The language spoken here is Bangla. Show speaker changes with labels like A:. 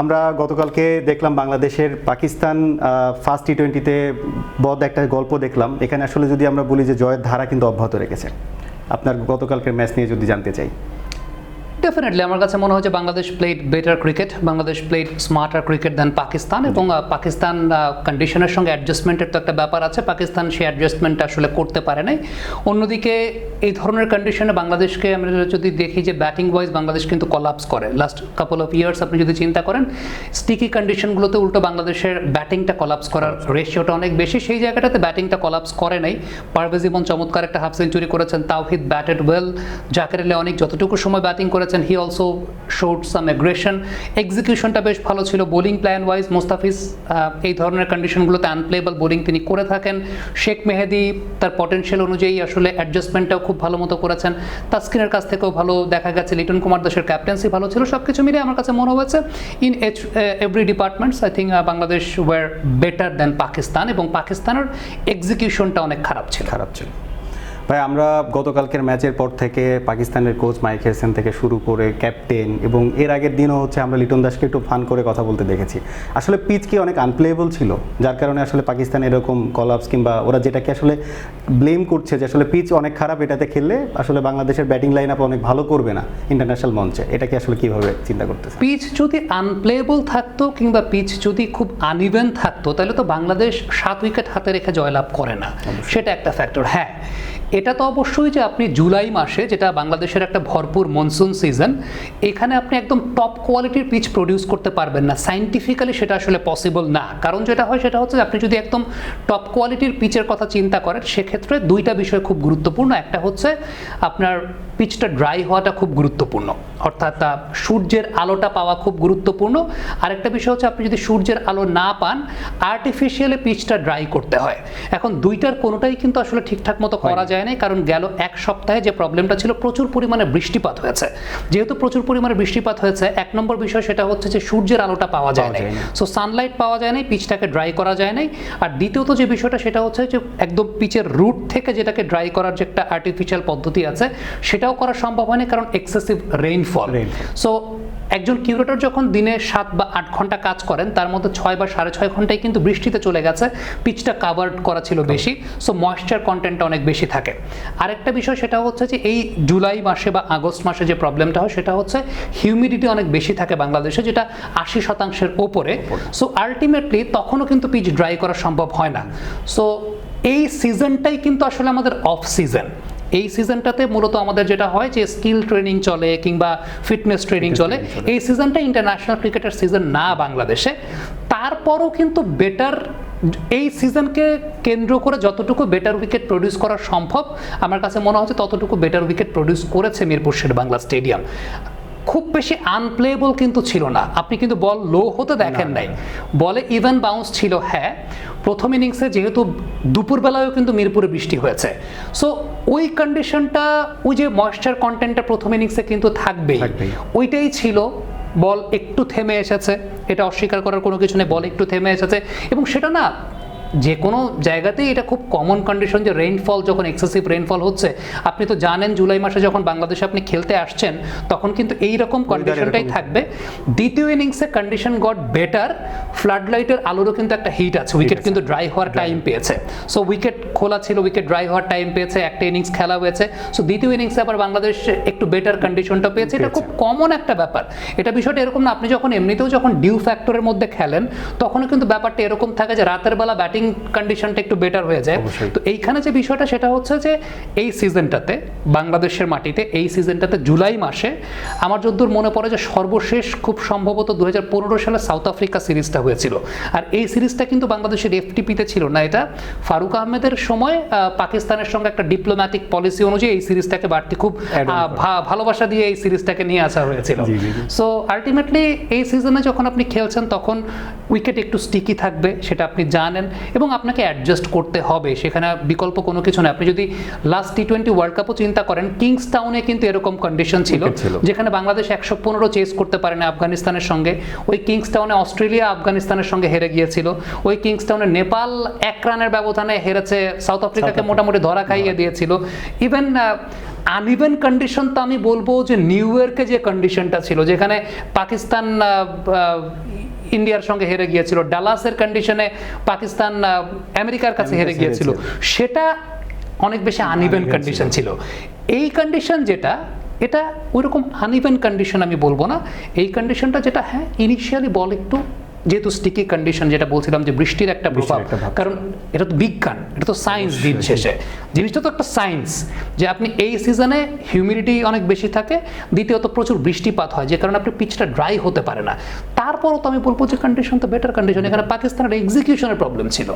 A: আমরা গতকালকে দেখলাম বাংলাদেশের পাকিস্তান ফার্স্ট টি টোয়েন্টিতে বদ একটা গল্প দেখলাম। এখানে আসলে যদি আমরা বলি যে জয়ের ধারা কিন্তু অব্যাহত রেখেছে। আপনার গতকালকের ম্যাচ নিয়ে যদি জানতে চাই।
B: ডেফিনেটলি আমার কাছে মনে যে Bangladesh played better cricket Bangladesh played smarter cricket than Pakistan এবং পাকিস্তান কন্ডিশনের সঙ্গে অ্যাডজাস্টমেন্টের তো একটা ব্যাপার আছে। পাকিস্তান সেই অ্যাডজাস্টমেন্ট আসলে করতে পারে নাই। অন্যদিকে এই ধরনের কন্ডিশনে বাংলাদেশকে আমরা যদি দেখি যে ব্যাটিং ওয়াইজ বাংলাদেশ কিন্তু কলাপস করে। লাস্ট কাপল অফ ইয়ার্স আপনি যদি চিন্তা করেন স্টিকি কন্ডিশনগুলোতে উল্টো বাংলাদেশের ব্যাটিংটা কলাপস করার রেশিওটা অনেক বেশি। সেই জায়গাটাতে ব্যাটিংটা কলাপস করে নাই। পারভেজ ইমন চমৎকার একটা হাফ সেঞ্চুরি করেছেন তাওহিদ ব্যাটেড ওয়েল জাকের অনেক যতটুকু সময় ব্যাটিং করেছেন he also showed some aggression এক্সিকিউশনটা বেশ ভালো ছিল। বোলিং প্ল্যান ওয়াইজ মোস্তাফিজ এই ধরনের কন্ডিশনগুলোতে আনপ্লেবল বোলিং তিনি করে থাকেন। শেখ মেহেদি তার পটেনশিয়াল অনুযায়ী আসলে অ্যাডজাস্টমেন্টটাও খুব ভালো মতো করেছেন। তাস্কিনের কাছ থেকেও ভালো দেখা গেছে। লিটন কুমার দাসের ক্যাপ্টেন্সি ভালো ছিল। সব কিছু মিলে আমার কাছে মনে হয়েছে in each every departments I think Bangladesh were better than Pakistan এবং পাকিস্তানের এক্সিকিউশনটা অনেক খারাপ ছিল।
A: খারাপ ছিল। ভাই আমরা গতকালকের ম্যাচের পর থেকে পাকিস্তানের কোচ মাইক হেসেন থেকে শুরু করে ক্যাপ্টেন এবং এর আগের দিনও হচ্ছে আমরা লিটন দাসকে একটু ফান করে কথা বলতে দেখেছি। আসলে পিচ কি অনেক আনপ্লেয়েবল ছিল? যার কারণে আসলে পাকিস্তান এরকম কলাপস কিংবা ওরা যেটাকে আসলে ব্লেম করছে যে আসলে পিচ অনেক খারাপ এটাতে খেললে আসলে বাংলাদেশের ব্যাটিং লাইন আপ অনেক ভালো করবে না ইন্টারন্যাশনাল মঞ্চে। এটাকে আসলে কীভাবে চিন্তা করতেছে
B: পিচ যদি আনপ্লেয়েবল থাকতো কিংবা পিচ যদি খুব আনইভেন থাকতো তাহলে তো বাংলাদেশ সাত উইকেট হাতে রেখে জয়লাভ করে না। সেটা একটা ফ্যাক্টর হ্যাঁ এটা তো অবশ্যই যে আপনি জুলাই মাসে যেটা বাংলাদেশের একটা ভরপুর মনসুন সিজন এখানে আপনি একদম টপ কোয়ালিটির পিচ প্রডিউস করতে পারবেন না। সাইন্টিফিক্যালি সেটা আসলে পসিবল না। কারণ যেটা হয় সেটা হচ্ছে আপনি যদি একদম টপ কোয়ালিটির পিচের কথা চিন্তা করেন সেক্ষেত্রে দুইটা বিষয় খুব গুরুত্বপূর্ণ। একটা হচ্ছে আপনার পিচটা ড্রাই হওয়াটা খুব গুরুত্বপূর্ণ। অর্থাৎ সূর্যের আলোটা পাওয়া খুব গুরুত্বপূর্ণ। আরেকটা বিষয় হচ্ছে আপনি যদি সূর্যের আলো না পান আর্টিফিশিয়ালি পিচটা ড্রাই করতে হয়। এখন দুইটার কোনোটাই কিন্তু আসলে ঠিকঠাক মতো করা যায় না কারণ গেল এক সপ্তাহে যে প্রবলেমটা ছিল প্রচুর পরিমাণে বৃষ্টিপাত হয়েছে। যেহেতু প্রচুর পরিমাণে বৃষ্টিপাত হয়েছে এক নম্বর বিষয় সেটা হচ্ছে যে সূর্যের আলোটা পাওয়া যায় না। সো সানলাইট পাওয়া যায় না পিচটাকে ড্রাই করা যায় নাই। আর দ্বিতীয়ত যে বিষয়টা সেটা হচ্ছে যে একদম পিচের রুট থেকে যেটাকে ড্রাই করার যে একটা আর্টিফিশিয়াল পদ্ধতি আছে সেটাও করা সম্ভব হয়নি কারণ এক্সেসিভ রেইনফল সো একজন কিউরেটর যখন দিনে সাত বা আট ঘণ্টা কাজ করেন তার মধ্যে ছয় বা সাড়ে ছয় ঘন্টায় কিন্তু বৃষ্টিতে চলে গেছে পিচটা কাভার করা ছিল বেশি। সো ময়েশ্চার কন্টেন্টটা অনেক বেশি থাকে। আরেকটা বিষয় সেটা হচ্ছে যে এই জুলাই মাসে বা আগস্ট মাসে যে প্রবলেমটা হয় সেটা হচ্ছে হিউমিডিটি অনেক বেশি থাকে বাংলাদেশে যেটা আশি শতাংশের ওপরে। সো আলটিমেটলি তখনও কিন্তু পিচ ড্রাই করা সম্ভব হয় না। সো এই সিজনটাই কিন্তু আসলে আমাদের অফ সিজন এই সিজনটাতে মূলত আমাদের যেটা হয় যে স্কিল ট্রেনিং চলে কিংবা ফিটনেস ট্রেনিং চলে। এই সিজনটা ইন্টারন্যাশনাল ক্রিকেটের সিজন না বাংলাদেশে। তারপরও কিন্তু বেটার এই সিজনকে কেন্দ্র করে যতটুকু বেটার উইকেট প্রডিউস করা সম্ভব আমার কাছে মনে হচ্ছে ততটুকু বেটার উইকেট প্রডিউস করেছে মিরপুর শের বাংলা স্টেডিয়াম। খুব বেশি আনপ্লেয়েবল কিন্তু ছিল না। আপনি কিন্তু বল লো হতে দেখেন নাই। বলে ইভেন বাউন্স ছিল হ্যাঁ। প্রথম ইনিংসে যেহেতু দুপুরবেলায়ও কিন্তু মিরপুরে বৃষ্টি হয়েছে। সো ওই কন্ডিশনটা ওই যে ময়েশ্চার কন্টেন্টটা প্রথম ইনিংসে কিন্তু থাকবেই।
A: থাকবেই।
B: ওইটাই ছিল। বল একটু থেমে এসেছে। এটা অস্বীকার করার কোনো কিছু নেই, বল একটু থেমে এসেছে। এবং সেটা না যে কোনো জায়গাতেই এটা খুব কমন কন্ডিশন যে রেইনফল যখন এক্সেসিভ রেইনফল হচ্ছে আপনি তো জানেন জুলাই মাসে যখন বাংলাদেশে আপনি খেলতে আসছেন তখন কিন্তু এই রকম কন্ডিশনটাই থাকবে। দ্বিতীয় ইনিংসে কন্ডিশন গট বেটার ফ্লাড লাইটের আলোরও কিন্তু একটা হিট আছে উইকেট কিন্তু ড্রাই হওয়ার টাইম পেয়েছে। সো উইকেট খোলা ছিল উইকেট ড্রাই হওয়ার টাইম পেয়েছে একটা ইনিংস খেলা হয়েছে। সো দ্বিতীয় ইনিংসে আবার বাংলাদেশ একটু বেটার কন্ডিশনটা পেয়েছে। এটা খুব কমন একটা ব্যাপার। এটা বিষয়টা এরকম না আপনি যখন এমনিতেও যখন ডিউ ফ্যাক্টরের মধ্যে খেলেন তখনও কিন্তু ব্যাপারটা এরকম থাকে যে রাতের বেলা ব্যাটিং কন্ডিশনটা একটু বেটার হয়ে যায়। তো এইখানে যে বিষয়টা সেটা হচ্ছে যে এই সিজনটাতে বাংলাদেশের মাটিতে এই সিজনটাতে জুলাই মাসে আমার যদ্দূর মনে পড়ে যে সর্বশেষ খুব সম্ভবত দু সালে সাউথ আফ্রিকা সিরিজটা হয়েছিল। আর এই সিরিজটা কিন্তু বাংলাদেশের এফটিপিতে ছিল না। এটা ফারুক আহমেদের সময় পাকিস্তানের সঙ্গে একটা ডিপ্লোম্যাটিক পলিসি অনুযায়ী এই সিরিজটাকে বাড়তি খুব ভালোবাসা দিয়ে এই সিরিজটাকে নিয়ে আসা হয়েছিল। সো আলটিমেটলি এই সিজনে যখন আপনি খেলছেন তখন উইকেট একটু স্টিকি থাকবে সেটা আপনি জানেন। এবং আপনাকে অ্যাডজাস্ট করতে হবে। সেখানে বিকল্প কোনো কিছু না আপনি যদি লাস্ট টি টোয়েন্টি ওয়ার্ল্ড কাপও চিন্তা করেন কিংস টাউনে কিন্তু এরকম কন্ডিশন ছিল যেখানে বাংলাদেশ একশো পনেরো চেস করতে পারে না আফগানিস্তানের সঙ্গে। ওই কিংস টাউনে অস্ট্রেলিয়া আফগানিস্তানের সঙ্গে হেরে গিয়েছিল। ওই কিংস টাউনে নেপাল এক রানের ব্যবধানে হেরেছে সাউথ আফ্রিকাকে মোটামুটি ধরা খাইয়ে দিয়েছিল। ইভেন আনইভেন কন্ডিশন তো আমি বলব যে নিউ ইয়র্কে যে কন্ডিশনটা ছিল যেখানে পাকিস্তান ইন্ডিয়ার সঙ্গে হেরে গিয়েছিল। ডালাসের কন্ডিশনে পাকিস্তান আমেরিকার কাছে হেরে গিয়েছিল। সেটা অনেক বেশি আনইভেন কন্ডিশন ছিল। এই কন্ডিশন যেটা এটা ওইরকম আনইভেন কন্ডিশন আমি বলব না। এই কন্ডিশনটা যেটা হ্যাঁ ইনিশিয়ালি বল একটু। যেহেতু স্টিকি কন্ডিশন যেটা বলছিলাম যে বৃষ্টির একটা প্রভাব। কারণ এটা তো বিজ্ঞান এটা তো সায়েন্স দিন শেষে। জিনিসটা তো একটা সায়েন্স যে আপনি এই সিজনে হিউমিডিটি অনেক বেশি থাকে দ্বিতীয়ত প্রচুর বৃষ্টিপাত হয় যে কারণে আপনি পিচটা ড্রাই হতে পারে না। তারপরও তো আমি বলব যে কন্ডিশন তো বেটার কন্ডিশন এখানে পাকিস্তানের এক্সিকিউশনের প্রবলেম ছিল।